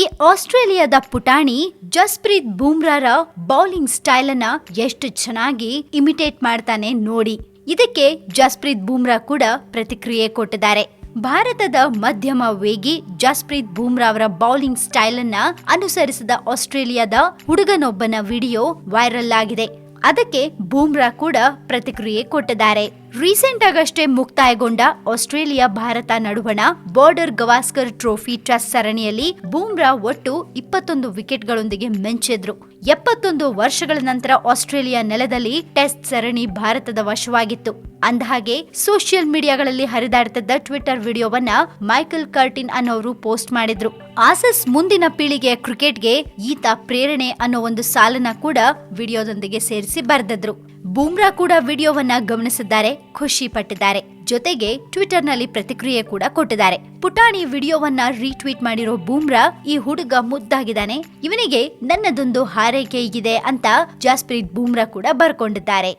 ಈ ಆಸ್ಟ್ರೇಲಿಯಾದ ಪುಟಾಣಿ ಜಸ್ಪ್ರೀತ್ ಬೂಮ್ರಾರ ಬೌಲಿಂಗ್ ಸ್ಟೈಲ್ ಅನ್ನ ಎಷ್ಟು ಚೆನ್ನಾಗಿ ಇಮಿಟೇಟ್ ಮಾಡ್ತಾನೆ ನೋಡಿ. ಇದಕ್ಕೆ ಜಸ್ಪ್ರೀತ್ ಬೂಮ್ರಾ ಕೂಡ ಪ್ರತಿಕ್ರಿಯೆ ಕೊಟ್ಟಿದ್ದಾರೆ. ಭಾರತದ ಮಧ್ಯಮ ವೇಗಿ ಜಸ್ಪ್ರೀತ್ ಬೂಮ್ರಾ ಅವರ ಬೌಲಿಂಗ್ ಸ್ಟೈಲ್ ಅನ್ನ ಅನುಸರಿಸಿದ ಆಸ್ಟ್ರೇಲಿಯಾದ ಹುಡುಗನೊಬ್ಬನ ವಿಡಿಯೋ ವೈರಲ್ ಆಗಿದೆ. ಅದಕ್ಕೆ ಬೂಮ್ರಾ ಕೂಡ ಪ್ರತಿಕ್ರಿಯೆ ಕೊಟ್ಟಿದ್ದಾರೆ. ರೀಸೆಂಟ್ ಆಗಷ್ಟೇ ಮುಕ್ತಾಯಗೊಂಡ ಆಸ್ಟ್ರೇಲಿಯಾ ಭಾರತ ನಡುವಣ ಬಾರ್ಡರ್ ಗವಾಸ್ಕರ್ ಟ್ರೋಫಿ ಟೆಸ್ಟ್ ಸರಣಿಯಲ್ಲಿ ಬೂಮ್ರಾ ಒಟ್ಟು ಇಪ್ಪತ್ತೊಂದು ವಿಕೆಟ್ಗಳೊಂದಿಗೆ ಮೆಂಚೆದ್ರು. ಎಪ್ಪತ್ತೊಂದು ವರ್ಷಗಳ ನಂತರ ಆಸ್ಟ್ರೇಲಿಯಾ ನೆಲದಲ್ಲಿ ಟೆಸ್ಟ್ ಸರಣಿ ಭಾರತದ ವಶವಾಗಿತ್ತು. ಅಂದಹಾಗೆ, ಸೋಷಿಯಲ್ ಮೀಡಿಯಾಗಳಲ್ಲಿ ಹರಿದಾಡ್ತಿದ್ದ ಟ್ವಿಟರ್ ವಿಡಿಯೋವನ್ನ ಮೈಕಲ್ ಕರ್ಟಿನ್ ಅನ್ನೋರು ಪೋಸ್ಟ್ ಮಾಡಿದ್ರು. ಆಸಸ್ ಮುಂದಿನ ಪೀಳಿಗೆಯ ಕ್ರಿಕೆಟ್ಗೆ ಈತ ಪ್ರೇರಣೆ ಅನ್ನೋ ಒಂದು ಸಾಲನ್ನ ಕೂಡ ವಿಡಿಯೋದೊಂದಿಗೆ ಸೇರಿಸಿ ಬರೆದಿದ್ರು. ಬೂಮ್ರಾ ಕೂಡ ವಿಡಿಯೋವನ್ನ ಗಮನಿಸಿದ್ದಾರೆ, ಖುಷಿ ಪಟ್ಟಿದ್ದಾರೆ. ಜೊತೆಗೆ ಟ್ವಿಟರ್ನಲ್ಲಿ ಪ್ರತಿಕ್ರಿಯೆ ಕೂಡ ಕೊಟ್ಟಿದ್ದಾರೆ. ಪುಟಾಣಿ ವಿಡಿಯೋವನ್ನ ರೀಟ್ವೀಟ್ ಮಾಡಿರೋ ಬೂಮ್ರಾ ಈ ಹುಡುಗ ಮುದ್ದಾಗಿದ್ದಾನೆ. ಇವನಿಗೆ ನನ್ನದೊಂದು ಹಾರೈಕೆ ಇದೆ ಅಂತ ಜಾಸ್ಪ್ರೀತ್ ಬೂಮ್ರಾ ಕೂಡ ಬರ್ಕೊಂಡಿದ್ದಾರೆ.